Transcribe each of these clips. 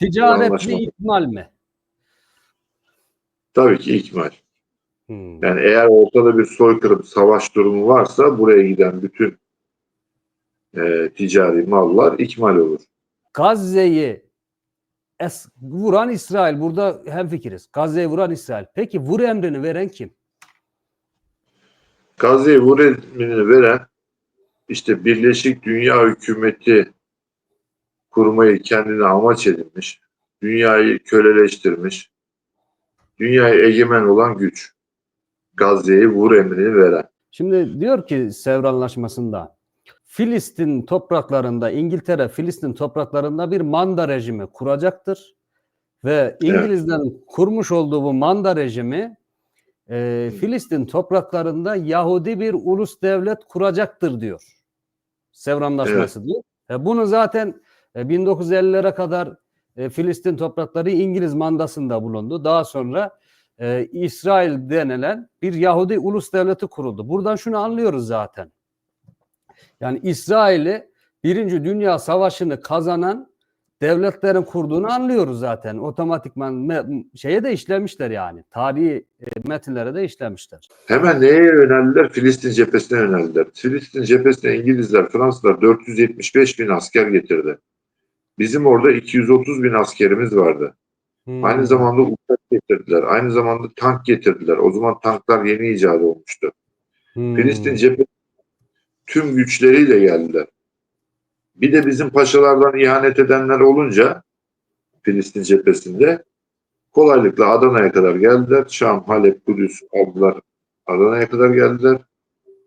Ticaret mi ikmal mi? Tabii ki ikmal. Hmm. Yani eğer ortada bir soykırım, savaş durumu varsa buraya giden bütün e, ticari mallar ikmal olur. Gazze'yi es- vuran İsrail. Burada hemfikiriz. Gazze'yi vuran İsrail. Peki vur emrini veren kim? Gazze'ye vur emrini veren işte Birleşik Dünya Hükümeti kurmayı kendine amaç edinmiş, dünyayı köleleştirmiş, dünyaya egemen olan güç. Gazze'ye vur emrini veren. Şimdi diyor ki Sevr Anlaşması'nda Filistin topraklarında İngiltere Filistin topraklarında bir manda rejimi kuracaktır ve İngilizlerin kurmuş olduğu bu manda rejimi e, Filistin topraklarında Yahudi bir ulus devlet kuracaktır diyor. Sevr Anlaşması diyor. E, bunu zaten 1950'lere kadar e, Filistin toprakları İngiliz mandasında bulundu. Daha sonra e, İsrail denilen bir Yahudi ulus devleti kuruldu. Buradan şunu anlıyoruz zaten. Yani İsrail'i Birinci Dünya Savaşı'nı kazanan devletlerin kurduğunu anlıyoruz zaten. Otomatikman şeye de işlemişler yani. Tarihi e, metinlere de işlemişler. Hemen neye yöneldiler? Filistin cephesine yöneldiler. Filistin cephesine İngilizler, Fransızlar 475 bin asker getirdi. Bizim orada 230 bin askerimiz vardı. Hmm. Aynı zamanda uçak getirdiler. Aynı zamanda tank getirdiler. O zaman tanklar yeni icat olmuştu. Hmm. Filistin cephesi tüm güçleriyle geldiler. Bir de bizim paşalardan ihanet edenler olunca Filistin cephesinde kolaylıkla Adana'ya kadar geldiler. Şam, Halep, Kudüs aldılar. Adana'ya kadar geldiler.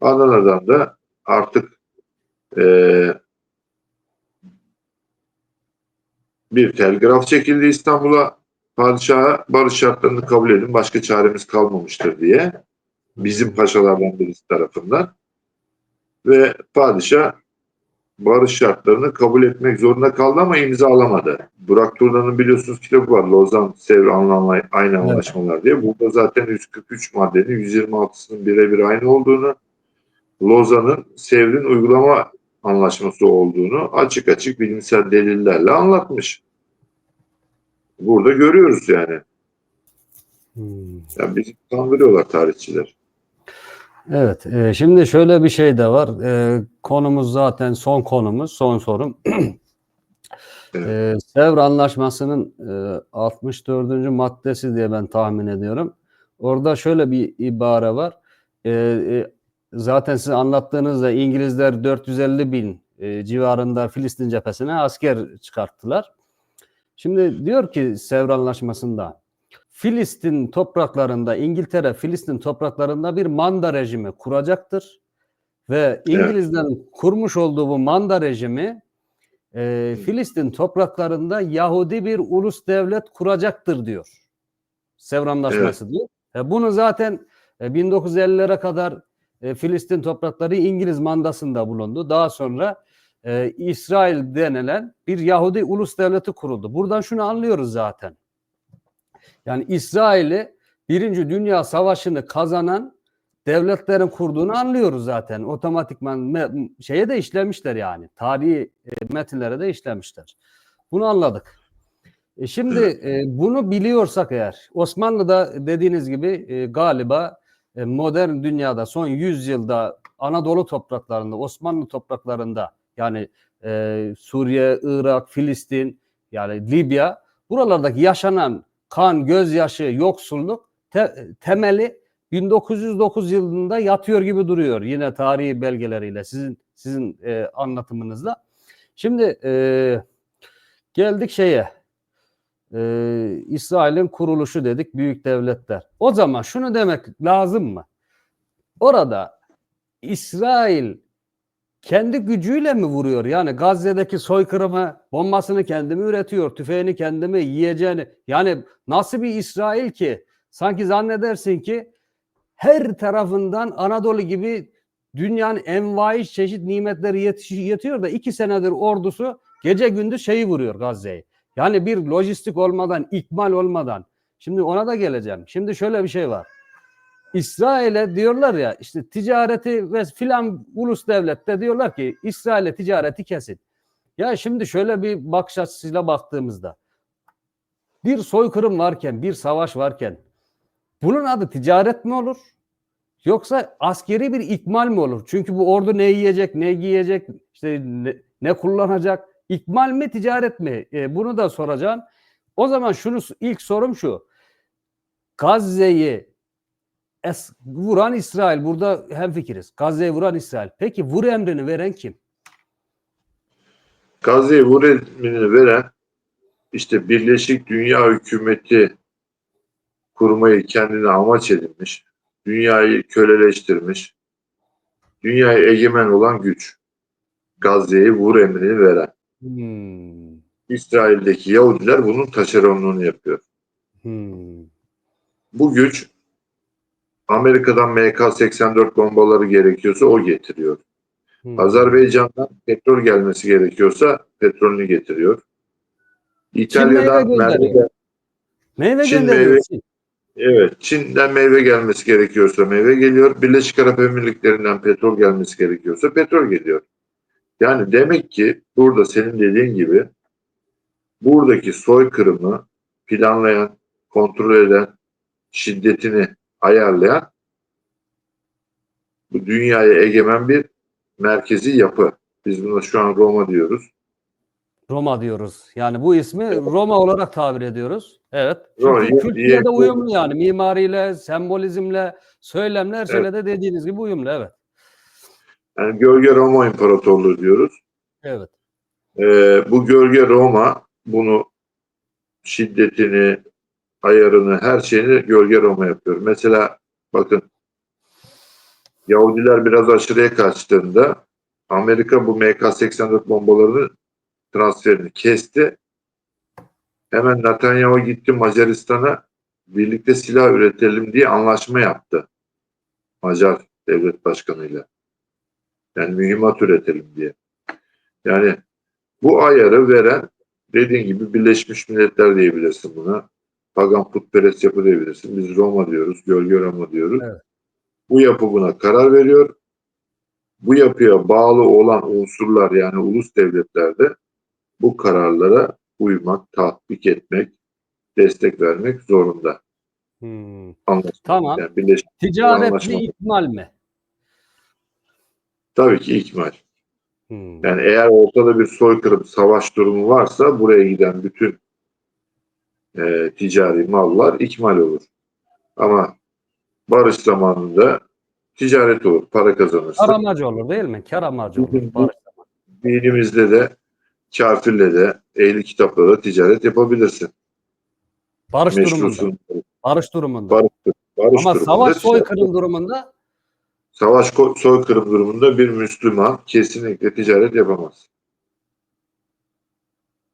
Adana'dan da artık eee, bir telgraf çekildi İstanbul'a. Padişaha barış şartlarını kabul edin. Başka çaremiz kalmamıştır diye. Bizim paşalardan birisi tarafından. Ve padişah barış şartlarını kabul etmek zorunda kaldı ama imzalamadı. Burak Turna'nın biliyorsunuz kitabı var. Lozan, Sevr, Aynı Anlaşmalar diye. Burada zaten 143 maddenin 126'sının birebir aynı olduğunu, Lozan'ın Sevr'in uygulama anlaşması olduğunu açık açık bilimsel delillerle anlatmış. Burada görüyoruz yani. Hmm. yani bizi kandırıyorlar tarihçiler. Evet, e, şimdi şöyle bir şey de var. E, konumuz zaten son konumuz, son sorum. e, Sevr Anlaşması'nın e, 64. maddesi diye ben tahmin ediyorum. Orada şöyle bir ibare var. E, e, zaten siz anlattığınızda İngilizler 450 bin e, civarında Filistin cephesine asker çıkarttılar. Şimdi diyor ki Sevr Anlaşması'nda Filistin topraklarında İngiltere Filistin topraklarında bir manda rejimi kuracaktır ve İngilizlerin kurmuş olduğu bu manda rejimi e, Filistin topraklarında Yahudi bir ulus devlet kuracaktır diyor. Sevr Anlaşması diyor. E, bunu zaten e, 1950'lere kadar e, Filistin toprakları İngiliz mandasında bulundu. Daha sonra e, İsrail denilen bir Yahudi ulus devleti kuruldu. Buradan şunu anlıyoruz zaten. Yani İsrail'i Birinci Dünya Savaşı'nı kazanan devletlerin kurduğunu anlıyoruz zaten. Otomatikman şeye de işlemişler yani. Tarihi e, metinlere de işlemişler. Bunu anladık. E, şimdi e, bunu biliyorsak eğer Osmanlı'da dediğiniz gibi e, galiba e, modern dünyada son 100 yılda Anadolu topraklarında, Osmanlı topraklarında yani e, Suriye, Irak, Filistin yani Libya buralardaki yaşanan kan, gözyaşı, yoksulluk te- temeli 1909 yılında yatıyor gibi duruyor yine tarihi belgeleriyle sizin sizin e, anlatımınızla. Şimdi e, geldik şeye e, İsrail'in kuruluşu dedik büyük devletler. O zaman şunu demek lazım mı? Orada İsrail kendi gücüyle mi vuruyor? Yani Gazze'deki soykırımı bombasını kendi mi üretiyor? Tüfeğini kendi mi yiyeceğini? Yani nasıl bir İsrail ki? Sanki zannedersin ki her tarafından Anadolu gibi dünyanın envai çeşit nimetleri yetiyor da iki senedir ordusu gece gündüz şeyi vuruyor Gazze'yi. Yani bir lojistik olmadan, ikmal olmadan. Şimdi ona da geleceğim. Şimdi şöyle bir şey var. İsrail'e diyorlar ya işte ticareti ve filan ulus devlette diyorlar ki İsrail'e ticareti kesin. Ya şimdi şöyle bir bakış açısıyla baktığımızda bir soykırım varken, bir savaş varken bunun adı ticaret mi olur? Yoksa askeri bir ikmal mi olur? Çünkü bu ordu ne yiyecek, ne giyecek, işte ne, ne kullanacak? İkmal mi, ticaret mi? E, bunu da soracağım. O zaman şunu ilk sorum şu. Gazze'yi es, vuran İsrail. Burada hemfikiriz. Gazze'yi vuran İsrail. Peki vur emrini veren kim? Gazze'ye vur emrini veren işte Birleşik Dünya Hükümeti kurmayı kendine amaç edinmiş, dünyayı köleleştirmiş, dünyaya egemen olan güç. Gazze'ye vur emrini veren. Hmm. İsrail'deki Yahudiler bunun taşeronluğunu yapıyor. Hmm. Bu güç Amerika'dan MK-84 bombaları gerekiyorsa o getiriyor. Hmm. Azerbaycan'dan petrol gelmesi gerekiyorsa petrolünü getiriyor. meyve İtalya'dan gönderiyor. merve, Meyve Çin meyve- Çin. evet, Çin'den meyve gelmesi gerekiyorsa meyve geliyor. Birleşik Arap Emirlikleri'nden petrol gelmesi gerekiyorsa petrol geliyor. Yani demek ki burada senin dediğin gibi buradaki soykırımı planlayan, kontrol eden, şiddetini ayarlayan bu dünyaya egemen bir merkezi yapı. Biz buna şu an Roma diyoruz. Roma diyoruz. Yani bu ismi Roma olarak tabir ediyoruz. Evet. Roma, de uyumlu yani. Mimariyle, sembolizmle, söylemle her şeyle de dediğiniz gibi uyumlu. Evet. Yani gölge Roma İmparatorluğu diyoruz. Evet. Ee, bu gölge Roma bunu şiddetini, ayarını, her şeyini gölge Roma yapıyor. Mesela bakın Yahudiler biraz aşırıya kaçtığında Amerika bu MK-84 bombalarını transferini kesti. Hemen Netanyahu gitti Macaristan'a birlikte silah üretelim diye anlaşma yaptı. Macar devlet başkanıyla. Yani mühimmat üretelim diye. Yani bu ayarı veren dediğin gibi Birleşmiş Milletler diyebilirsin buna. Pagan putperest yapı diyebilirsin. Biz Roma diyoruz, gölge Roma diyoruz. Evet. Bu yapı buna karar veriyor. Bu yapıya bağlı olan unsurlar yani ulus devletlerde bu kararlara uymak, tatbik etmek, destek vermek zorunda. Hmm. Anlaşma. Tamam. Yani Birleşmiş Ticaretli Anlaşma. ikmal mi? tabii ki ikmal. Hmm. Yani eğer ortada bir soykırım, savaş durumu varsa buraya giden bütün e, ticari mallar ikmal olur. Ama barış zamanında ticaret olur, para kazanırsın. Kar amacı olur değil mi? Kar amacı olur. Barış. Dinimizde de kafirle de ehli kitapla da ticaret yapabilirsin. Barış durumunda. Meşrusun. Barış durumunda. Barış, barış Ama durumunda savaş soykırım durumunda Savaş soykırım durumunda bir Müslüman kesinlikle ticaret yapamaz.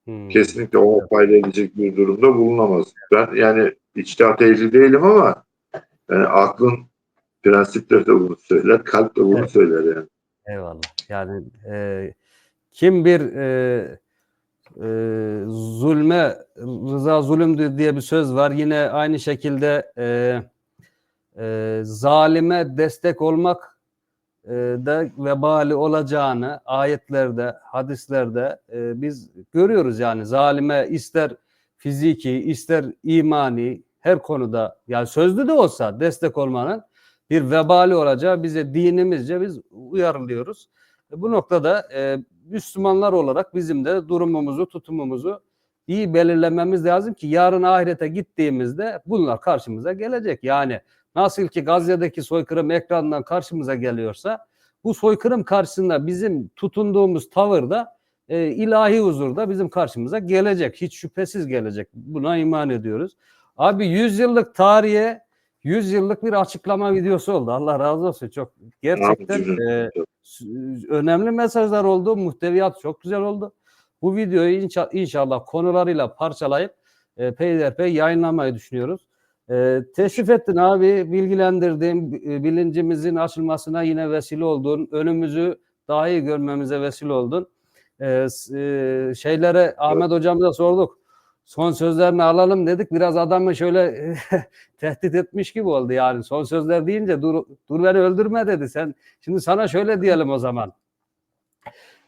Hmm. Kesinlikle ona fayda edecek bir durumda bulunamaz. Ben yani içtihat ehli değilim ama yani aklın prensipleri de bunu söyler, kalp de bunu Evet. söyler yani. Eyvallah. Yani e, kim bir e, e, zulme rıza zulümdür diye bir söz var. Yine aynı şekilde e, e, zalime destek olmak e, da vebali olacağını ayetlerde, hadislerde e, biz görüyoruz yani zalime ister fiziki, ister imani her konuda yani sözlü de olsa destek olmanın bir vebali olacağı bize dinimizce biz uyarılıyoruz. Bu noktada e, Müslümanlar olarak bizim de durumumuzu, tutumumuzu iyi belirlememiz lazım ki yarın ahirete gittiğimizde bunlar karşımıza gelecek. Yani nasıl ki Gazze'deki soykırım ekrandan karşımıza geliyorsa bu soykırım karşısında bizim tutunduğumuz tavır da e, ilahi huzurda bizim karşımıza gelecek. Hiç şüphesiz gelecek. Buna iman ediyoruz. Abi 100 yıllık tarihe 100 yıllık bir açıklama videosu oldu. Allah razı olsun. Çok gerçekten e, önemli mesajlar oldu. Muhteviyat çok güzel oldu. Bu videoyu inşa- inşallah konularıyla parçalayıp e, peyderpey yayınlamayı düşünüyoruz. E, teşrif ettin abi, bilgilendirdin, bi- bilincimizin açılmasına yine vesile oldun, önümüzü daha iyi görmemize vesile oldun. E, s- e, şeylere Ahmet hocamıza sorduk. Son sözlerini alalım dedik. Biraz adamı şöyle tehdit etmiş gibi oldu yani. Son sözler deyince dur, dur beni öldürme dedi. Sen şimdi sana şöyle diyelim o zaman.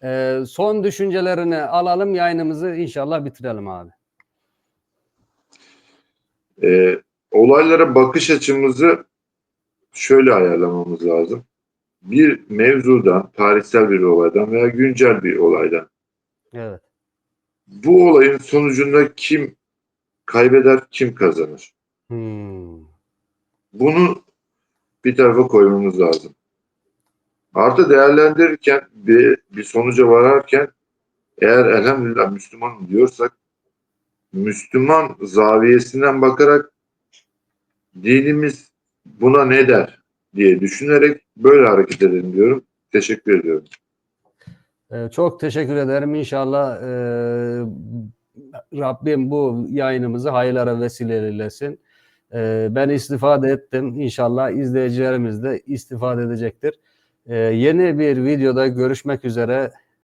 Ee, son düşüncelerini alalım yayınımızı inşallah bitirelim abi. e, olaylara bakış açımızı şöyle ayarlamamız lazım. Bir mevzudan, tarihsel bir olaydan veya güncel bir olaydan Evet. bu olayın sonucunda kim kaybeder, kim kazanır? Hmm. Bunu bir tarafa koymamız lazım. Artı değerlendirirken bir, bir sonuca vararken eğer elhamdülillah Müslüman diyorsak Müslüman zaviyesinden bakarak dinimiz buna ne der diye düşünerek böyle hareket edelim diyorum. Teşekkür ediyorum. Ee, Çok teşekkür ederim. İnşallah e, Rabbim bu yayınımızı hayırlara vesile eylesin. E, ben istifade ettim. İnşallah izleyicilerimiz de istifade edecektir. E, yeni bir videoda görüşmek üzere.